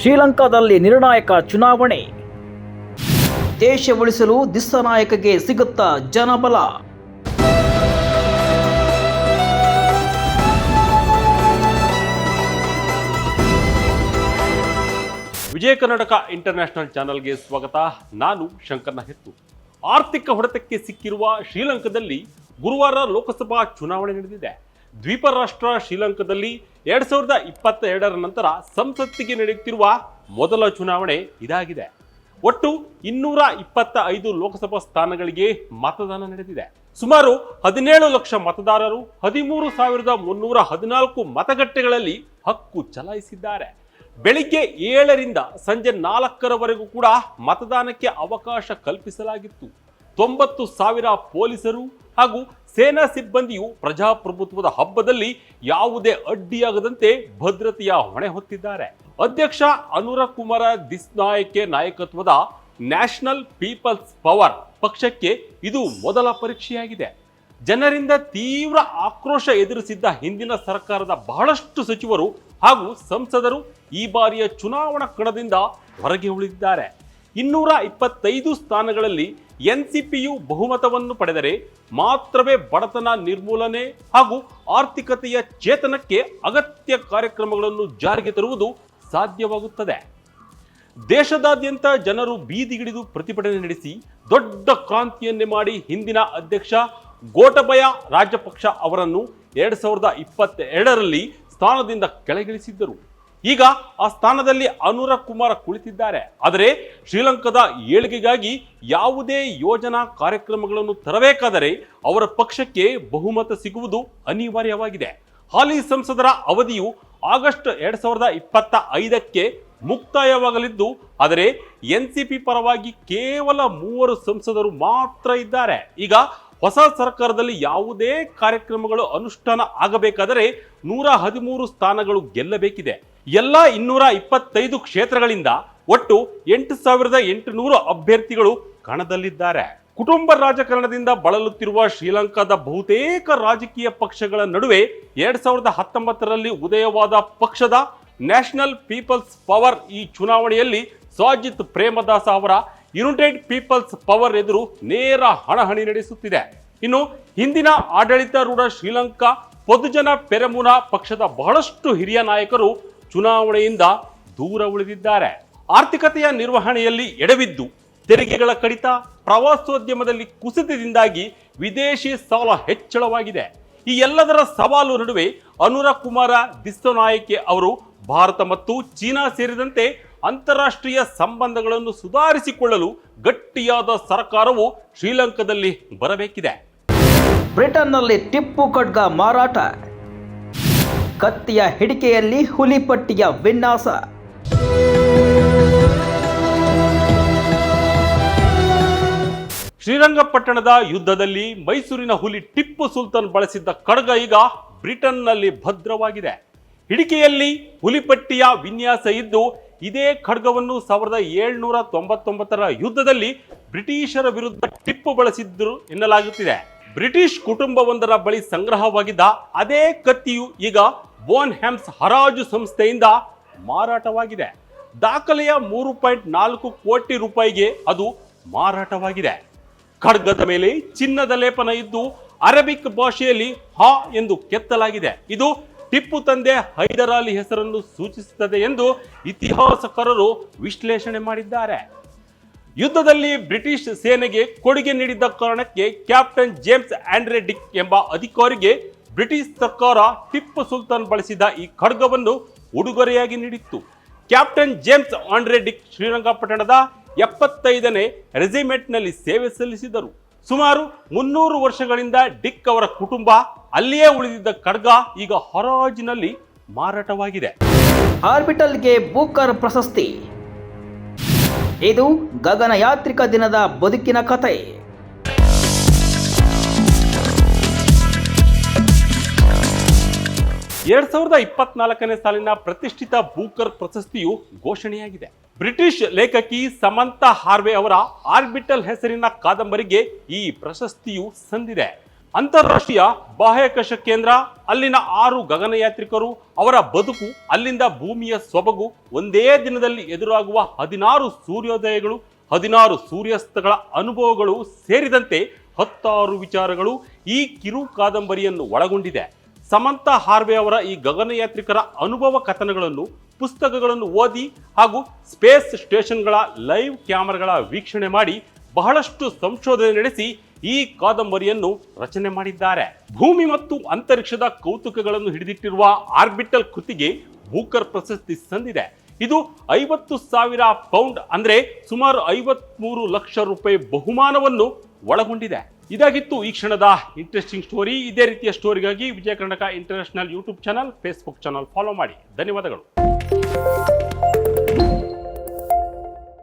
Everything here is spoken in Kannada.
ಶ್ರೀಲಂಕಾದಲ್ಲಿ ನಿರ್ಣಾಯಕ ಚುನಾವಣೆ. ದೇಶ ಉಳಿಸಲು ದಿಸ್ಸನಾಯಕಗೆ ಸಿಗುತ್ತಾ ಜನಬಲ. ವಿಜಯ ಕರ್ನಾಟಕ ಇಂಟರ್ನ್ಯಾಷನಲ್ ಚಾನೆಲ್ಗೆ ಸ್ವಾಗತ. ನಾನು ಶಂಕರ್ನ ಹೆತ್ತು ಆರ್ಥಿಕ ಹೊಡೆತಕ್ಕೆ ಸಿಕ್ಕಿರುವ ಶ್ರೀಲಂಕಾದಲ್ಲಿ ಗುರುವಾರ ಲೋಕಸಭಾ ಚುನಾವಣೆ ನಡೆದಿದೆ. ದ್ವೀಪ ರಾಷ್ಟ್ರ ಶ್ರೀಲಂಕಾದಲ್ಲಿ ಎರಡ್ ಸಾವಿರದ ಇಪ್ಪತ್ತ ಎರಡರ ನಂತರ ಸಂಸತ್ತಿಗೆ ನಡೆಯುತ್ತಿರುವ ಮೊದಲ ಚುನಾವಣೆ ಇದಾಗಿದೆ. ಒಟ್ಟು ಇನ್ನೂರ ಇಪ್ಪತ್ತ ಐದು ಲೋಕಸಭಾ ಸ್ಥಾನಗಳಿಗೆ ಮತದಾನ ನಡೆದಿದೆ. ಸುಮಾರು ಹದಿನೇಳು ಲಕ್ಷ ಮತದಾರರು ಹದಿಮೂರು ಸಾವಿರದ ಮುನ್ನೂರ ಹದಿನಾಲ್ಕು ಮತಗಟ್ಟೆಗಳಲ್ಲಿ ಹಕ್ಕು ಚಲಾಯಿಸಿದ್ದಾರೆ. ಬೆಳಿಗ್ಗೆ ಏಳರಿಂದ ಸಂಜೆ ನಾಲ್ಕರವರೆಗೂ ಕೂಡ ಮತದಾನಕ್ಕೆ ಅವಕಾಶ ಕಲ್ಪಿಸಲಾಗಿತ್ತು. ತೊಂಬತ್ತು ಸಾವಿರ ಪೊಲೀಸರು ಹಾಗೂ ಸೇನಾ ಸಿಬ್ಬಂದಿಯು ಪ್ರಜಾಪ್ರಭುತ್ವದ ಹಬ್ಬದಲ್ಲಿ ಯಾವುದೇ ಅಡ್ಡಿಯಾಗದಂತೆ ಭದ್ರತೆಯ ಹೊಣೆ ಹೊತ್ತಿದ್ದಾರೆ. ಅಧ್ಯಕ್ಷ ಅನುರ ಕುಮಾರ ದಿಸ್ನಾಯಕೆ ನಾಯಕತ್ವದ ನ್ಯಾಷನಲ್ ಪೀಪಲ್ಸ್ ಪವರ್ ಪಕ್ಷಕ್ಕೆ ಇದು ಮೊದಲ ಪರೀಕ್ಷೆಯಾಗಿದೆ. ಜನರಿಂದ ತೀವ್ರ ಆಕ್ರೋಶ ಎದುರಿಸಿದ್ದ ಹಿಂದಿನ ಸರ್ಕಾರದ ಬಹಳಷ್ಟು ಸಚಿವರು ಹಾಗೂ ಸಂಸದರು ಈ ಬಾರಿಯ ಚುನಾವಣಾ ಕಣದಿಂದ ಹೊರಗೆ ಉಳಿದಿದ್ದಾರೆ. ಇನ್ನೂರ ಇಪ್ಪತ್ತೈದು ಸ್ಥಾನಗಳಲ್ಲಿ ಎನ್ಸಿಪಿಯು ಬಹುಮತವನ್ನು ಪಡೆದರೆ ಮಾತ್ರವೇ ಬಡತನ ನಿರ್ಮೂಲನೆ ಹಾಗೂ ಆರ್ಥಿಕತೆಯ ಚೇತನಕ್ಕೆ ಅಗತ್ಯ ಕಾರ್ಯಕ್ರಮಗಳನ್ನು ಜಾರಿಗೆ ತರುವುದು ಸಾಧ್ಯವಾಗುತ್ತದೆ. ದೇಶದಾದ್ಯಂತ ಜನರು ಬೀದಿಗಿಳಿದು ಪ್ರತಿಭಟನೆ ನಡೆಸಿ ದೊಡ್ಡ ಕ್ರಾಂತಿಯನ್ನೇ ಮಾಡಿ ಹಿಂದಿನ ಅಧ್ಯಕ್ಷ ಗೋಟಬಯ ರಾಜಪಕ್ಷ ಅವರನ್ನು ಎರಡು ಸಾವಿರದ ಇಪ್ಪತ್ತೆರಡರಲ್ಲಿ ಸ್ಥಾನದಿಂದ ಕೆಳಗಿಳಿಸಿದ್ದರು. ಈಗ ಆ ಸ್ಥಾನದಲ್ಲಿ ಅನುರ ಕುಮಾರ ಕುಳಿತಿದ್ದಾರೆ. ಆದರೆ ಶ್ರೀಲಂಕಾದ ಏಳಿಗೆಗಾಗಿ ಯಾವುದೇ ಯೋಜನಾ ಕಾರ್ಯಕ್ರಮಗಳನ್ನು ತರಬೇಕಾದರೆ ಅವರ ಪಕ್ಷಕ್ಕೆ ಬಹುಮತ ಸಿಗುವುದು ಅನಿವಾರ್ಯವಾಗಿದೆ. ಹಾಲಿ ಸಂಸದರ ಅವಧಿಯು ಆಗಸ್ಟ್ ಎರಡ್ ಸಾವಿರದ ಇಪ್ಪತ್ತ ಐದಕ್ಕೆ ಮುಕ್ತಾಯವಾಗಲಿದ್ದು, ಆದರೆ ಎನ್ಸಿಪಿ ಪರವಾಗಿ ಕೇವಲ ಮೂವರು ಸಂಸದರು ಮಾತ್ರ ಇದ್ದಾರೆ. ಈಗ ಹೊಸ ಸರ್ಕಾರದಲ್ಲಿ ಯಾವುದೇ ಕಾರ್ಯಕ್ರಮಗಳು ಅನುಷ್ಠಾನ ಆಗಬೇಕಾದರೆ ನೂರ ಹದಿಮೂರು ಸ್ಥಾನಗಳು ಗೆಲ್ಲಬೇಕಿದೆ. ಎಲ್ಲ ಇನ್ನೂರ ಇಪ್ಪತ್ತೈದು ಕ್ಷೇತ್ರಗಳಿಂದ ಒಟ್ಟು ಎಂಟು ಸಾವಿರದ ಎಂಟುನೂರು ಅಭ್ಯರ್ಥಿಗಳು ಕಣದಲ್ಲಿದ್ದಾರೆ. ಕುಟುಂಬ ರಾಜಕಾರಣದಿಂದ ಬಳಲುತ್ತಿರುವ ಶ್ರೀಲಂಕಾದ ಬಹುತೇಕ ರಾಜಕೀಯ ಪಕ್ಷಗಳ ನಡುವೆ ಎರಡ್ ಸಾವಿರದ ಹತ್ತೊಂಬತ್ತರಲ್ಲಿ ಉದಯವಾದ ಪಕ್ಷದ ನ್ಯಾಷನಲ್ ಪೀಪಲ್ಸ್ ಪವರ್ ಈ ಚುನಾವಣೆಯಲ್ಲಿ ಸಾಜಿತ್ ಪ್ರೇಮದಾಸ ಅವರ ಯುನೈಟೆಡ್ ಪೀಪಲ್ಸ್ ಪವರ್ ಎದುರು ನೇರ ಹಣಹಣಿ ನಡೆಸುತ್ತಿದೆ. ಇನ್ನು ಹಿಂದಿನ ಆಡಳಿತಾರೂಢ ಶ್ರೀಲಂಕಾ, ಪೊದುಜನ ಪೆರಮುನ ಪಕ್ಷದ ಬಹಳಷ್ಟು ಹಿರಿಯ ನಾಯಕರು ಚುನಾವಣೆಯಿಂದ ದೂರ ಉಳಿದಿದ್ದಾರೆ. ಆರ್ಥಿಕತೆಯ ನಿರ್ವಹಣೆಯಲ್ಲಿ ಎಡವಿದ್ದು, ತೆರಿಗೆಗಳ ಕಡಿತ ಪ್ರವಾಸೋದ್ಯಮದಲ್ಲಿ ಕುಸಿತದಿಂದಾಗಿ ವಿದೇಶಿ ಸಾಲ ಹೆಚ್ಚಳವಾಗಿದೆ. ಈ ಎಲ್ಲದರ ಸವಾಲು ನಡುವೆ ಅನುರ ಕುಮಾರ ದಿಸ್ಸನಾಯಕೆ ಅವರು ಭಾರತ ಮತ್ತು ಚೀನಾ ಸೇರಿದಂತೆ ಅಂತಾರಾಷ್ಟ್ರೀಯ ಸಂಬಂಧಗಳನ್ನು ಸುಧಾರಿಸಿಕೊಳ್ಳಲು ಗಟ್ಟಿಯಾದ ಸರ್ಕಾರವು ಶ್ರೀಲಂಕಾದಲ್ಲಿ ಬರಬೇಕಿದೆ. ಬ್ರಿಟನ್ನಲ್ಲಿ ಟಿಪ್ಪು ಖಡ್ಗ ಮಾರಾಟ. ಕತ್ತಿಯ ಹಿಡಿಕೆಯಲ್ಲಿ ಹುಲಿಪಟ್ಟಿಯ ವಿನ್ಯಾಸ. ಶ್ರೀರಂಗಪಟ್ಟಣದ ಯುದ್ಧದಲ್ಲಿ ಮೈಸೂರಿನ ಹುಲಿ ಟಿಪ್ಪು ಸುಲ್ತಾನ್ ಬಳಸಿದ್ದ ಖಡ್ಗ ಈಗ ಬ್ರಿಟನ್ನಲ್ಲಿ ಭದ್ರವಾಗಿದೆ. ಹಿಡಿಕೆಯಲ್ಲಿ ಹುಲಿಪಟ್ಟಿಯ ವಿನ್ಯಾಸ ಇದ್ದು, ಇದೇ ಖಡ್ಗವನ್ನು ಸಾವಿರದ ಏಳ್ನೂರ ತೊಂಬತ್ತೊಂಬತ್ತರ ಯುದ್ಧದಲ್ಲಿ ಬ್ರಿಟಿಷರ ವಿರುದ್ಧ ಟಿಪ್ಪು ಬಳಸಿದ್ದರು ಎನ್ನಲಾಗುತ್ತಿದೆ. ಬ್ರಿಟಿಷ್ ಕುಟುಂಬವೊಂದರ ಬಳಿ ಸಂಗ್ರಹವಾಗಿದ್ದ ಅದೇ ಕತ್ತಿಯು ಈಗ ಬೋನ್ ಹ್ಯಾಮ್ಸ್ ಹರಾಜು ಸಂಸ್ಥೆಯಿಂದ ಮಾರಾಟವಾಗಿದೆ. ದಾಖಲೆಯ ಮೂರು ಪಾಯಿಂಟ್ ನಾಲ್ಕು ಕೋಟಿ ರೂಪಾಯಿಗೆ ಅದು ಮಾರಾಟವಾಗಿದೆ. ಖಡ್ಗದ ಮೇಲೆ ಚಿನ್ನದ ಲೇಪನ ಇದ್ದು ಅರಬಿಕ್ ಭಾಷೆಯಲ್ಲಿ ಹಾ ಎಂದು ಕೆತ್ತಲಾಗಿದೆ. ಇದು ಟಿಪ್ಪು ತಂದೆ ಹೈದರಾಲಿ ಹೆಸರನ್ನು ಸೂಚಿಸುತ್ತದೆ ಎಂದು ಇತಿಹಾಸಕಾರರು ವಿಶ್ಲೇಷಣೆ ಮಾಡಿದ್ದಾರೆ. ಯುದ್ಧದಲ್ಲಿ ಬ್ರಿಟಿಷ್ ಸೇನೆಗೆ ಕೊಡುಗೆ ನೀಡಿದ್ದ ಕಾರಣಕ್ಕೆ ಕ್ಯಾಪ್ಟನ್ ಜೇಮ್ಸ್ ಆಂಡ್ರೆ ಡಿಕ್ ಎಂಬ ಅಧಿಕಾರಿಗೆ ಬ್ರಿಟಿಷ್ ಸರ್ಕಾರ ಟಿಪ್ಪು ಸುಲ್ತಾನ್ ಬಳಸಿದ ಈ ಖಡ್ಗವನ್ನು ಉಡುಗೊರೆಯಾಗಿ ನೀಡಿತ್ತು. ಕ್ಯಾಪ್ಟನ್ ಜೇಮ್ಸ್ ಆಂಡ್ರೆ ಡಿಕ್ ಶ್ರೀರಂಗಪಟ್ಟಣದ ಎಪ್ಪತ್ತೈದನೇ ರೆಜಿಮೆಂಟ್ನಲ್ಲಿ ಸೇವೆ ಸಲ್ಲಿಸಿದರು. ಸುಮಾರು ಮುನ್ನೂರು ವರ್ಷಗಳಿಂದ ಡಿಕ್ ಅವರ ಕುಟುಂಬ ಅಲ್ಲಿಯೇ ಉಳಿದಿದ್ದ ಖಡ್ಗ ಈಗ ಹರಾಜಿನಲ್ಲಿ ಮಾರಾಟವಾಗಿದೆ. ಆರ್ಬಿಟಲ್ಗೆ ಬೂಕರ್ ಪ್ರಶಸ್ತಿ. ಇದು ಗಗನಯಾತ್ರಿಕ ದಿನದ ಬದುಕಿನ ಕಥೆ. ಎರಡ್ ಸಾವಿರದ ಇಪ್ಪತ್ನಾಲ್ಕನೇ ಸಾಲಿನ ಪ್ರತಿಷ್ಠಿತ ಬೂಕರ್ ಪ್ರಶಸ್ತಿಯು ಘೋಷಣೆಯಾಗಿದೆ. ಬ್ರಿಟಿಷ್ ಲೇಖಕಿ ಸಮಂತ ಹಾರ್ವೆ ಅವರ ಆರ್ಬಿಟಲ್ ಹೆಸರಿನ ಕಾದಂಬರಿಗೆ ಈ ಪ್ರಶಸ್ತಿಯು ಸಂದಿದೆ. ಅಂತಾರಾಷ್ಟ್ರೀಯ ಬಾಹ್ಯಾಕಾಶ ಕೇಂದ್ರ, ಅಲ್ಲಿನ ಆರು ಗಗನಯಾತ್ರಿಕರು, ಅವರ ಬದುಕು ಅಲ್ಲಿಂದ ಭೂಮಿಯ ಸೊಬಗು ಒಂದೇ ದಿನದಲ್ಲಿ ಎದುರಾಗುವ ಹದಿನಾರು ಸೂರ್ಯೋದಯಗಳು, ಹದಿನಾರು ಸೂರ್ಯಾಸ್ತಗಳ ಅನುಭವಗಳು ಸೇರಿದಂತೆ ಹತ್ತಾರು ವಿಚಾರಗಳು ಈ ಕಿರು ಕಾದಂಬರಿಯನ್ನು ಒಳಗೊಂಡಿದೆ. ಸಮಂತ ಹಾರ್ವೆ ಅವರ ಈ ಗಗನಯಾತ್ರಿಕರ ಅನುಭವ ಕಥನಗಳನ್ನು, ಪುಸ್ತಕಗಳನ್ನು ಓದಿ ಹಾಗೂ ಸ್ಪೇಸ್ ಸ್ಟೇಷನ್ಗಳ ಲೈವ್ ಕ್ಯಾಮರಾಗಳ ವೀಕ್ಷಣೆ ಮಾಡಿ ಬಹಳಷ್ಟು ಸಂಶೋಧನೆ ನಡೆಸಿ ಈ ಕಾದಂಬರಿಯನ್ನು ರಚನೆ ಮಾಡಿದ್ದಾರೆ. ಭೂಮಿ ಮತ್ತು ಅಂತರಿಕ್ಷದ ಕೌತುಕಗಳನ್ನು ಹಿಡಿದಿಟ್ಟಿರುವ ಆರ್ಬಿಟಲ್ ಕೃತಿಗೆ ಬೂಕರ್ ಪ್ರಶಸ್ತಿ ಸಂದಿದೆ. ಇದು ಐವತ್ತು ಸಾವಿರ ಪೌಂಡ್ ಅಂದ್ರೆ ಸುಮಾರು ಐವತ್ಮೂರು ಲಕ್ಷ ರೂಪಾಯಿ ಬಹುಮಾನವನ್ನು ಒಳಗೊಂಡಿದೆ. ಇದಾಗಿತ್ತು ಈ ಕ್ಷಣದ ಇಂಟ್ರೆಸ್ಟಿಂಗ್ ಸ್ಟೋರಿ ಇದೇ ರೀತಿಯ ಸ್ಟೋರಿಗಾಗಿ Vijaya Karnataka international YouTube channel Facebook channel follow ಮಾಡಿ. ಧನ್ಯವಾದಗಳು.